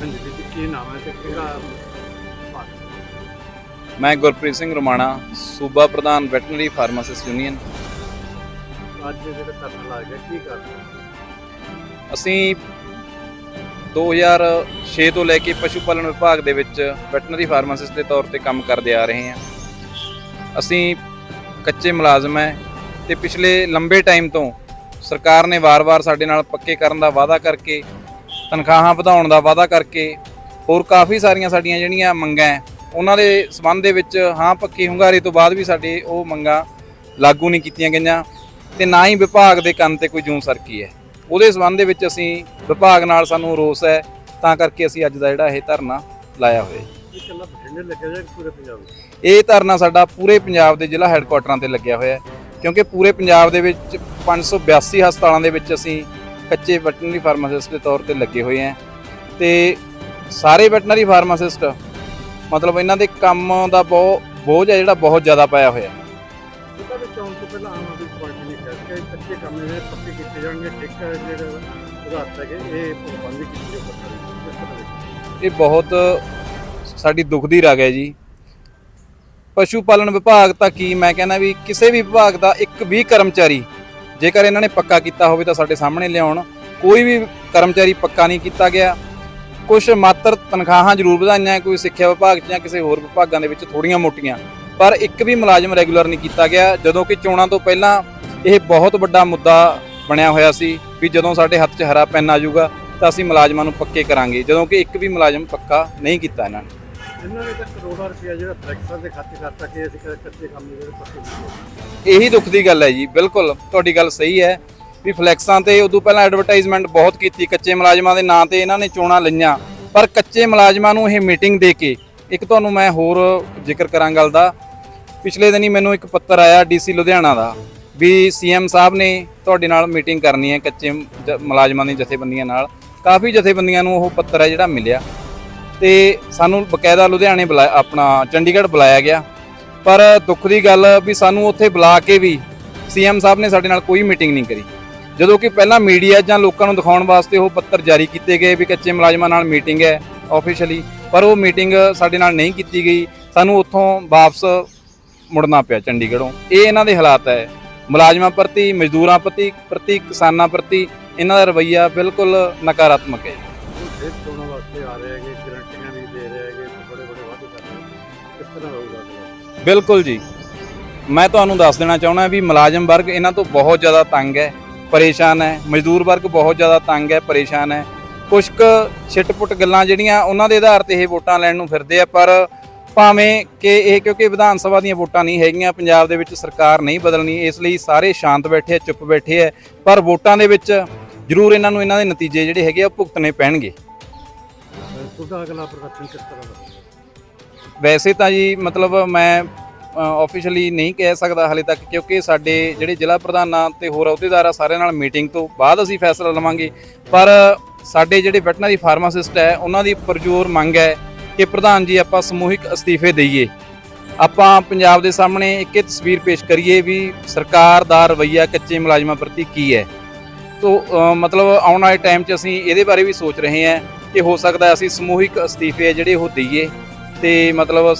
ਹਾਂਜੀ ਵੀਰ ਜੀ ਕੀ ਨਾਮ ਹੈ ਤੇ ਕਿਹੜਾ ਭਾਗ ਮੈਂ ਗੁਰਪ੍ਰੀਤ ਸਿੰਘ ਰੋਮਾਣਾ ਸੂਬਾ ਪ੍ਰਧਾਨ ਵੈਟਰਨਰੀ ਫਾਰਮਾਸਿਸਟ ਯੂਨੀਅਨ। ਅੱਜ ਜਿਹੜੇ ਧਰਨਾ ਲਾ ਗਿਆ ਕੀ ਕਰਦੇ ਅਸੀਂ 2006 ਤੋਂ ਲੈ ਕੇ ਪਸ਼ੂ ਪਾਲਣ ਵਿਭਾਗ ਦੇ ਵਿੱਚ ਵੈਟਰਨਰੀ ਫਾਰਮਾਸਿਸਟ ਦੇ ਤੌਰ ਤੇ ਕੰਮ ਕਰਦੇ ਆ ਰਹੇ ਹਾਂ। ਅਸੀਂ ਕੱਚੇ ਮੁਲਾਜ਼ਮ ਹੈ ਤੇ ਪਿਛਲੇ ਲੰਬੇ ਟਾਈਮ ਤੋਂ ਸਰਕਾਰ ਨੇ ਵਾਰ-ਵਾਰ ਸਾਡੇ ਨਾਲ ਪੱਕੇ ਕਰਨ ਦਾ ਵਾਅਦਾ ਕਰਕੇ ਤਨਖਾਹਾਂ ਵਧਾਉਣ ਦਾ ਵਾਅਦਾ ਕਰਕੇ ਹੋਰ ਕਾਫੀ ਸਾਰੀਆਂ ਸਾਡੀਆਂ ਜਿਹੜੀਆਂ ਮੰਗਾਂ ਉਹਨਾਂ ਦੇ ਸਬੰਧ ਦੇ ਵਿੱਚ ਹਾਂ ਪੱਕੀ ਹੁੰਗਾਰੇ ਤੋਂ ਬਾਅਦ ਵੀ ਸਾਡੇ ਉਹ ਮੰਗਾਂ ਲਾਗੂ ਨਹੀਂ ਕੀਤੀਆਂ ਗਈਆਂ ਤੇ ਨਾ ਹੀ ਵਿਭਾਗ ਦੇ ਕੰਨ ਤੇ ਕੋਈ ਜੂੰ ਸਰਕੀ ਹੈ। ਉਹਦੇ ਸਬੰਧ ਦੇ ਵਿੱਚ ਅਸੀਂ ਵਿਭਾਗ ਨਾਲ ਸਾਨੂੰ ਰੋਸ ਹੈ ਤਾਂ ਕਰਕੇ ਅਸੀਂ ਅੱਜ ਦਾ ਜਿਹੜਾ ਇਹ ਧਰਨਾ ਲਾਇਆ ਹੋਇਆ ਹੈ। ਇਹ ਧਰਨਾ ਸਾਡਾ ਪੂਰੇ ਪੰਜਾਬ ਦੇ ਜ਼ਿਲ੍ਹਾ ਹੈੱਡਕੁਆਟਰਾਂ ਤੇ ਲੱਗਿਆ ਹੋਇਆ ਹੈ ਕਿਉਂਕਿ ਪੂਰੇ ਪੰਜਾਬ ਦੇ ਵਿੱਚ 582 ਹਸਪਤਾਲਾਂ ਦੇ ਵਿੱਚ ਅਸੀਂ ਕੱਚੇ ਵੈਟਰਨਰੀ ਫਾਰਮਾਸਿਸਟ ਦੇ ਤੌਰ ਤੇ ਲੱਗੇ ਹੋਏ ਹਾਂ ਤੇ ਸਾਰੇ ਵੈਟਰਨਰੀ ਫਾਰਮਾਸਿਸਟ ਮਤਲਬ ਇਹਨਾਂ ਦੇ ਕੰਮ ਦਾ ਬਹੁਤ ਬੋਝ ਹੈ ਜਿਹੜਾ ਬਹੁਤ ਜ਼ਿਆਦਾ ਪਾਇਆ ਹੋਇਆ। ਹੈ ਉਹਦਾ ਵਿੱਚ ਆਉਣ ਤੋਂ ਪਹਿਲਾਂ ਆਮ ਆਦਮੀ ਪਾਰਟੀ ਨੇ ਕਿਹਾ ਕਿ ਕੱਚੇ ਕੰਮ ਜਿਹੜੇ ਪੱਕੇ ਕੀਤੇ ਜਾਣਗੇ ਠੇਕਾ ਜਿਹੜੇ ਉਦਾਹਰਤ ਹੈਗੇ ਇਹ ਪਾਬੰਦੀ ਕੀਤੀ ਇਹ ਬਹੁਤ ਸਾਡੀ ਦੁੱਖ ਦੀ ਰਗ ਹੈ ਜੀ। ਪਸ਼ੂ ਪਾਲਣ ਵਿਭਾਗ ਤਾਂ ਕੀ ਮੈਂ ਕਹਿੰਦਾ ਵੀ ਕਿਸੇ ਵੀ ਵਿਭਾਗ ਦਾ ਇੱਕ ਵੀ ਕਰਮਚਾਰੀ ਜੇਕਰ ਇਹਨਾਂ ਨੇ ਪੱਕਾ ਕੀਤਾ ਹੋਵੇ ਤਾਂ ਸਾਡੇ ਸਾਹਮਣੇ ਲਿਆਉਣ। ਕੋਈ ਵੀ ਕਰਮਚਾਰੀ ਪੱਕਾ ਨਹੀਂ ਕੀਤਾ ਗਿਆ। ਕੁਝ ਮਾਤਰ ਤਨਖਾਹਾਂ ਜ਼ਰੂਰ ਵਧਾਈਆਂ, ਕੋਈ ਸਿੱਖਿਆ ਵਿਭਾਗ 'ਚ ਜਾਂ ਕਿਸੇ ਹੋਰ ਵਿਭਾਗਾਂ ਦੇ ਵਿੱਚ ਥੋੜੀਆਂ ਮੋਟੀਆਂ। ਪਰ ਇੱਕ ਵੀ ਮੁਲਾਜ਼ਮ ਰੈਗੂਲਰ ਨਹੀਂ ਕੀਤਾ ਗਿਆ, ਜਦੋਂ ਕਿ ਚੋਣਾਂ ਤੋਂ ਪਹਿਲਾਂ ਇਹ ਬਹੁਤ ਵੱਡਾ ਮੁੱਦਾ ਬਣਿਆ ਹੋਇਆ ਸੀ ਵੀ ਜਦੋਂ ਸਾਡੇ ਹੱਥ 'ਚ ਹਰਾ ਪੈਨ ਆ ਜਾਊਗਾ ਤਾਂ ਅਸੀਂ ਮੁਲਾਜ਼ਮਾਂ ਨੂੰ ਪੱਕੇ ਕਰਾਂਗੇ, ਜਦੋਂ ਕਿ ਇੱਕ ਵੀ ਮੁਲਾਜ਼ਮ ਪੱਕਾ ਨਹੀਂ ਕੀਤਾ ਇਹਨਾਂ ਨੇ। ਇਹਨਾਂ ਨੇ ਤਾਂ ਕਰੋੜਾਂ ਰੁਪਇਆ ਜਿਹੜਾ ਫਲੈਕਸਾਂ ਦੇ ਖਾਤੇ ਕਰਤਾ ਕਿ ਅਸੀਂ ਕੱਚੇ ਕੰਮ ਜਿਹੜੇ ਪੱਕੇ ਕੀਤੇ ਇਹੀ ਦੁੱਖ ਦੀ ਗੱਲ ਹੈ ਜੀ, ਬਿਲਕੁਲ ਤੁਹਾਡੀ ਗੱਲ ਸਹੀ ਹੈ ਵੀ ਫਲੈਕਸਾਂ ਤੇ ਉਦੋਂ ਪਹਿਲਾਂ ਐਡਵਰਟਾਈਜ਼ਮੈਂਟ ਬਹੁਤ ਕੀਤੀ, ਕੱਚੇ ਮੁਲਾਜ਼ਮਾਂ ਦੇ ਨਾਂ ਤੇ ਇਹਨਾਂ ਨੇ ਚੋਣਾਂ ਲਈਆਂ, ਪਰ ਕੱਚੇ ਮੁਲਾਜ਼ਮਾਂ ਨੂੰ ਇਹ ਮੀਟਿੰਗ ਦੇ ਕੇ, ਇੱਕ ਤੁਹਾਨੂੰ ਮੈਂ ਹੋਰ ਜ਼ਿਕਰ ਕਰਾਂ ਗੱਲ ਦਾ, ਪਿਛਲੇ ਦਿਨੀ ਮੈਨੂੰ ਇੱਕ ਪੱਤਰ ਆਇਆ ਡੀਸੀ ਲੁਧਿਆਣਾ ਦਾ ਵੀ ਸੀਐਮ ਸਾਹਿਬ ਨੇ ਤੁਹਾਡੇ ਨਾਲ ਮੀਟਿੰਗ ਕਰਨੀ ਹੈ ਕੱਚੇ ਜ- ਮੁਲਾਜ਼ਮਾਂ ਦੀਆਂ ਜਥੇਬੰਦੀਆਂ ਨਾਲ, ਕਾਫੀ ਜਥੇਬੰਦੀਆਂ ਨੂੰ ਉਹ ਪੱਤਰ ਹੈ ਜਿਹੜਾ ਮਿਲਿਆ। ਤੇ ਸਾਨੂੰ ਬਕਾਇਦਾ ਲੁਧਿਆਣੇ ਬੁਲਾਇਆ ਆਪਣਾ ਚੰਡੀਗੜ੍ਹ ਬੁਲਾਇਆ ਗਿਆ। ਪਰ ਦੁੱਖ ਦੀ ਗੱਲ ਵੀ ਸਾਨੂੰ ਉੱਥੇ ਬੁਲਾ ਕੇ ਵੀ ਸੀਐਮ ਸਾਹਿਬ ਨੇ ਸਾਡੇ ਨਾਲ ਕੋਈ ਮੀਟਿੰਗ ਨਹੀਂ ਕਰੀ। ਜਦੋਂ ਕਿ ਪਹਿਲਾਂ ਮੀਡੀਆ ਜਾਂ ਲੋਕਾਂ ਨੂੰ ਦਿਖਾਉਣ ਵਾਸਤੇ ਉਹ ਪੱਤਰ ਜਾਰੀ ਕੀਤੇ ਗਏ ਵੀ ਕੱਚੇ ਮੁਲਾਜ਼ਮਾਂ ਨਾਲ ਮੀਟਿੰਗ ਹੈ ਆਫੀਸ਼ੀਅਲੀ ਪਰ ਉਹ ਮੀਟਿੰਗ ਸਾਡੇ ਨਾਲ ਨਹੀਂ ਕੀਤੀ ਗਈ। ਸਾਨੂੰ ਉੱਥੋਂ ਵਾਪਸ ਮੁੜਨਾ ਪਿਆ ਚੰਡੀਗੜ੍ਹੋਂ। ਇਹ ਇਹਨਾਂ ਦੇ ਹਾਲਾਤ ਹੈ। ਮੁਲਾਜ਼ਮਾਂ ਪ੍ਰਤੀ, ਮਜ਼ਦੂਰਾਂ ਪ੍ਰਤੀ ਪ੍ਰਤੀ ਕਿਸਾਨਾਂ ਪ੍ਰਤੀ ਇਹਨਾਂ ਦਾ ਰਵੱਈਆ ਬਿਲਕੁਲ ਨਕਾਰਾਤਮਕ ਹੈ। ਫਿਰ ਚੋਣਾਂ ਵਾਸਤੇ ਆ ਰਹੇ ਹੈਗੇ, ਗਰੰਟੀਆਂ ਵੀ ਦੇ ਰਹੇ ਹੈਗੇ ਬੜੇ ਬੜੇ ਵਾਅਦੇ ਕਰ ਰਹੇ ਕਿਸ ਤਰ੍ਹਾਂ ਹੋਊਗਾ ਅਗਲਾ ਬਿਲਕੁਲ ਜੀ। ਮੈਂ ਤੁਹਾਨੂੰ ਦੱਸ ਦੇਣਾ ਚਾਹੁੰਦਾ ਵੀ ਮੁਲਾਜ਼ਮ ਵਰਗ ਇਹਨਾਂ ਤੋਂ ਬਹੁਤ ਜ਼ਿਆਦਾ ਤੰਗ ਹੈ, ਪਰੇਸ਼ਾਨ ਹੈ। ਮਜ਼ਦੂਰ ਵਰਗ ਬਹੁਤ ਜ਼ਿਆਦਾ ਤੰਗ ਹੈ, ਪਰੇਸ਼ਾਨ ਹੈ। ਕੁਛ ਕੁ ਛਿੱਟ-ਪੁੱਟ ਗੱਲਾਂ ਜਿਹੜੀਆਂ ਉਹਨਾਂ ਦੇ ਆਧਾਰ ਤੇ ਇਹ ਵੋਟਾਂ ਲੈਣ ਨੂੰ ਫਿਰਦੇ ਆ, ਪਰ ਭਾਵੇਂ ਕਿ ਇਹ ਕਿਉਂਕਿ ਵਿਧਾਨ ਸਭਾ ਦੀਆਂ ਵੋਟਾਂ ਨਹੀਂ ਹੈਗੀਆਂ, ਪੰਜਾਬ ਦੇ ਵਿੱਚ ਸਰਕਾਰ ਨਹੀਂ ਬਦਲਣੀ, ਇਸ ਲਈ ਸਾਰੇ ਸ਼ਾਂਤ ਬੈਠੇ ਆ, ਚੁੱਪ ਬੈਠੇ ਆ, ਪਰ ਵੋਟਾਂ ਦੇ ਵਿੱਚ ਜ਼ਰੂਰ ਇਹਨਾਂ ਨੂੰ ਇਹਨਾਂ ਦੇ ਨਤੀਜੇ ਜਿਹੜੇ ਹੈਗੇ ਆ, ਉਹ ਭੁਗਤਣੇ ਪੈਣਗੇ। ਤੁਹਾਡਾ ਅਗਲਾ ਪ੍ਰਦਰਸ਼ਨ ਕਿਸ ਤਰ੍ਹਾਂ ਦਾ ਵੈਸੇ ਤਾਂ ਜੀ, ਮਤਲਬ ਮੈਂ ਆਫੀਸ਼ੀਅਲੀ ਨਹੀਂ ਕਹਿ ਸਕਦਾ ਹਲੇ ਤੱਕ, ਕਿਉਂਕਿ ਸਾਡੇ ਜਿਹੜੇ ਜ਼ਿਲ੍ਹਾ ਪ੍ਰਧਾਨਾਂ ਤੇ ਹੋਰ ਅਹੁਦੇਦਾਰ ਆ, ਸਾਰਿਆਂ ਨਾਲ ਮੀਟਿੰਗ ਤੋਂ ਬਾਅਦ ਅਸੀਂ ਫੈਸਲਾ ਲਵਾਂਗੇ। ਪਰ ਸਾਡੇ ਜਿਹੜੇ ਵੈਟਰਨਰੀ ਫਾਰਮਾਸਿਸਟ ਹੈ, ਉਹਨਾਂ ਦੀ ਪਰਜੋਰ ਮੰਗ ਹੈ ਕਿ ਪ੍ਰਧਾਨ ਜੀ, ਆਪਾਂ ਸਮੂਹਿਕ ਅਸਤੀਫੇ ਦਈਏ। ਆਪਾਂ ਪੰਜਾਬ ਦੇ ਸਾਹਮਣੇ ਇੱਕ ਇਹ ਤਸਵੀਰ ਪੇਸ਼ ਕਰੀਏ ਵੀ ਸਰਕਾਰ ਦਾ ਰਵੱਈਆ ਕੱਚੇ ਮੁਲਾਜ਼ਮਾਂ ਪ੍ਰਤੀ ਕੀ ਹੈ। ਤੋ ਮਤਲਬ ਆਉਣ ਵਾਲੇ ਟਾਈਮ 'ਚ ਅਸੀਂ ਇਹਦੇ ਬਾਰੇ ਵੀ ਸੋਚ ਰਹੇ ਹਾਂ। ਕਿ ਹੋ ਸਕਦਾ ਅਸੀਂ ਸਮੂਹਿਕ ਅਸਤੀਫੇ ਜਿਹੜੇ ਉਹ ਦਈਏ ਤੇ ਮਤਲਬ